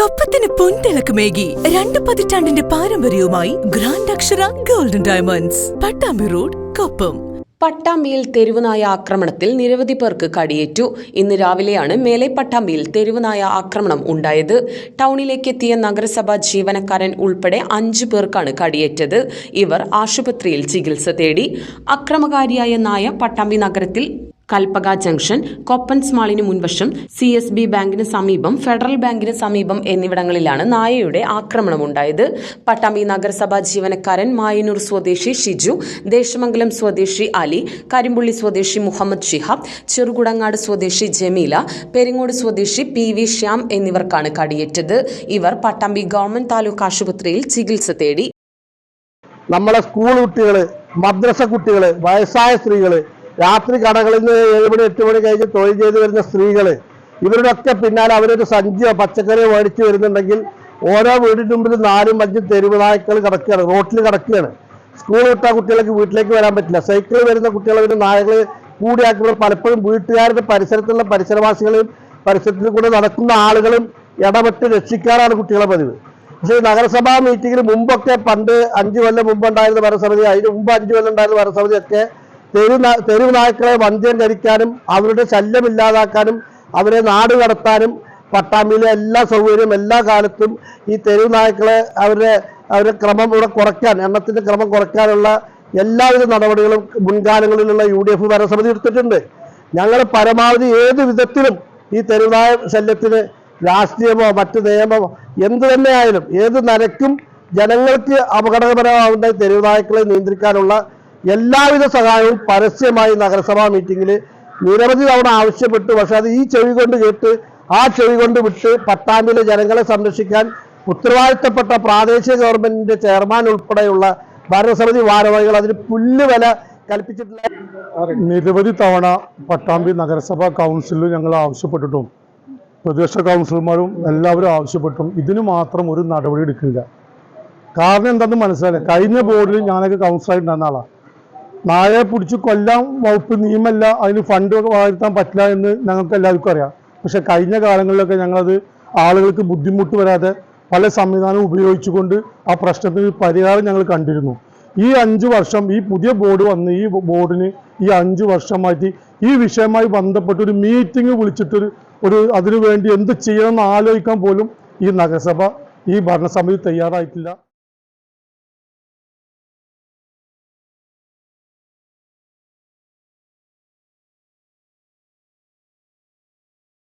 കൊപ്പത്തിന് പൊൻതിളക്കമേകി രണ്ട് പതിറ്റാണ്ടിന്റെ പാരമ്പര്യവുമായി grand Akshara golden diamonds Pattambi road Koppam. പട്ടാമ്പിയിൽ തെരുവുനായ ആക്രമണത്തിൽ നിരവധി പേർക്ക് കടിയേറ്റു. ഇന്ന് രാവിലെയാണ് മേലെ പട്ടാമ്പിയിൽ തെരുവുനായ ആക്രമണം ഉണ്ടായത്. ടൗണിലേക്ക് എത്തിയ നഗരസഭാ ജീവനക്കാരൻ ഉൾപ്പെടെ അഞ്ചു പേർക്കാണ് കടിയേറ്റത്. ഇവർ ആശുപത്രിയിൽ ചികിത്സ തേടി. അക്രമകാരിയായ നായ പട്ടാമ്പി നഗരത്തിൽ കൽപ്പക ജംഗ്ഷൻ കൊപ്പൻസ് മാളിന് മുൻവശം സി എസ് ബി ബാങ്കിന് സമീപം ഫെഡറൽ ബാങ്കിന് സമീപം എന്നിവിടങ്ങളിലാണ് നായയുടെ ആക്രമണമുണ്ടായത്. പട്ടാമ്പി നഗരസഭാ ജീവനക്കാരൻ മായനൂർ സ്വദേശി ഷിജു ദേശമംഗലം സ്വദേശി അലി കരിമ്പുള്ളി സ്വദേശി മുഹമ്മദ് ഷിഹാബ് ചെറുകുടങ്ങാട് സ്വദേശി ജമീല പെരിങ്ങോട് സ്വദേശി പി വി ശ്യാം എന്നിവർക്കാണ് കടിയേറ്റത്. ഇവർ പട്ടാമ്പി ഗവൺമെന്റ് താലൂക്ക് ആശുപത്രിയിൽ ചികിത്സ തേടി. നമ്മളെ സ്കൂൾ കുട്ടികൾ മദ്രസ കുട്ടികൾ വയസ്സായ സ്ത്രീകൾ രാത്രി കടകളിൽ നിന്ന് ഏഴ് മണി എട്ട് മണി കഴിഞ്ഞ് തൊഴിൽ ചെയ്ത് വരുന്ന സ്ത്രീകൾ ഇവരുടെയൊക്കെ പിന്നാലെ അവരൊരു സഞ്ചിയോ പച്ചക്കറിയോ മേടിച്ച് വരുന്നുണ്ടെങ്കിൽ ഓരോ വീടിന് മുമ്പിൽ നാലും അഞ്ചും തെരുവ് നായ്ക്കൾ കിടക്കുകയാണ് റോട്ടിൽ കിടക്കുകയാണ്. സ്കൂൾ വിട്ട കുട്ടികൾക്ക് വീട്ടിലേക്ക് വരാൻ പറ്റില്ല. സൈക്കിളിൽ വരുന്ന കുട്ടികളെ അവരുടെ നായകൾ കൂടിയാക്കുമ്പോൾ പലപ്പോഴും വീട്ടുകാരുടെ പരിസരത്തുള്ള പരിസരവാസികളെയും പരിസരത്തിൽ കൂടെ നടക്കുന്ന ആളുകളും ഇടപെട്ട് രക്ഷിക്കാറാണ് കുട്ടികളെ പതിവ്. പക്ഷേ നഗരസഭാ മീറ്റിങ്ങിന് മുമ്പൊക്കെ പണ്ട് അഞ്ചു കൊല്ലം മുമ്പ് ഉണ്ടായിരുന്ന ഭരണസമിതി അതിന് മുമ്പ് അഞ്ചു കൊല്ലം ഉണ്ടായിരുന്ന ഭരണസമിതി ഒക്കെ തെരു തെരുവ് നായ്ക്കളെ വന്ധ്യം ധരിക്കാനും അവരുടെ ശല്യം ഇല്ലാതാക്കാനും അവരെ നാട് കടത്താനും പട്ടാമ്പിയിലെ എല്ലാ സൗകര്യവും എല്ലാ കാലത്തും ഈ തെരുവ് നായ്ക്കളെ അവരുടെ അവരുടെ ക്രമം ഇവിടെ കുറയ്ക്കാൻ എണ്ണത്തിന്റെ ക്രമം കുറയ്ക്കാനുള്ള എല്ലാവിധ നടപടികളും മുൻകാലങ്ങളിലുള്ള യു ഡി എഫ് ഭരണസമിതി എടുത്തിട്ടുണ്ട്. ഞങ്ങൾ പരമാവധി ഏത് വിധത്തിലും ഈ തെരുവായ ശല്യത്തിന് രാഷ്ട്രീയമോ മറ്റ് നിയമമോ എന്ത് തന്നെയായാലും ഏത് നിലയ്ക്കും ജനങ്ങൾക്ക് അപകടകരമാവുന്ന തെരുവുനായ്ക്കളെ നിയന്ത്രിക്കാനുള്ള എല്ലാവിധ സഹായവും പരസ്യമായി നഗരസഭാ മീറ്റിങ്ങിൽ നിരവധി തവണ ആവശ്യപ്പെട്ടു. പക്ഷെ അത് ഈ ചെവി കൊണ്ട് കേട്ട് ആ ചെവി കൊണ്ട് വിട്ട് പട്ടാമ്പിലെ ജനങ്ങളെ സംരക്ഷിക്കാൻ ഉത്തരവാദിത്തപ്പെട്ട പ്രാദേശിക ഗവൺമെന്റിന്റെ ചെയർമാൻ ഉൾപ്പെടെയുള്ള ഭരണസമിതി ഭാരവാഹികൾ അതിന് പുല്ലുവില കൽപ്പിച്ചിട്ടില്ല. നിരവധി തവണ പട്ടാമ്പി നഗരസഭാ കൗൺസിലിൽ ഞങ്ങൾ ആവശ്യപ്പെട്ടിട്ടും പ്രതിപക്ഷ കൗൺസിലർമാരും എല്ലാവരും ആവശ്യപ്പെട്ടും ഇതിന് മാത്രം ഒരു നടപടി എടുക്കില്ല. കാരണം എന്താണെന്ന് മനസ്സിലായില്ല? കഴിഞ്ഞ ബോർഡിൽ ഞാനൊക്കെ കൗൺസിലായിട്ടുണ്ടായിരുന്ന ആളാണ് നായയെ പിടിച്ച് കൊല്ലാൻ വകുപ്പ് നിയമമല്ല അതിന് ഫണ്ട് വാഴ്ത്താൻ പറ്റില്ല എന്ന് ഞങ്ങൾക്ക് എല്ലാവർക്കും അറിയാം. പക്ഷെ കഴിഞ്ഞ കാലങ്ങളിലൊക്കെ ഞങ്ങളത് ആളുകൾക്ക് ബുദ്ധിമുട്ട് വരാതെ പല സംവിധാനവും ഉപയോഗിച്ചുകൊണ്ട് ആ പ്രശ്നത്തിന് പരിഹാരം ഞങ്ങൾ കണ്ടിരുന്നു. ഈ അഞ്ച് വർഷം ഈ പുതിയ ബോർഡ് വന്ന് ഈ ബോർഡിന് ഈ അഞ്ച് വർഷമായിട്ട് ഈ വിഷയമായി ബന്ധപ്പെട്ട് ഒരു മീറ്റിംഗ് വിളിച്ചിട്ടൊരു ഒരു അതിനു വേണ്ടി എന്ത് ചെയ്യണമെന്ന് ആലോചിക്കാൻ പോലും ഈ നഗരസഭ ഈ ഭരണസമിതി തയ്യാറായിട്ടില്ല.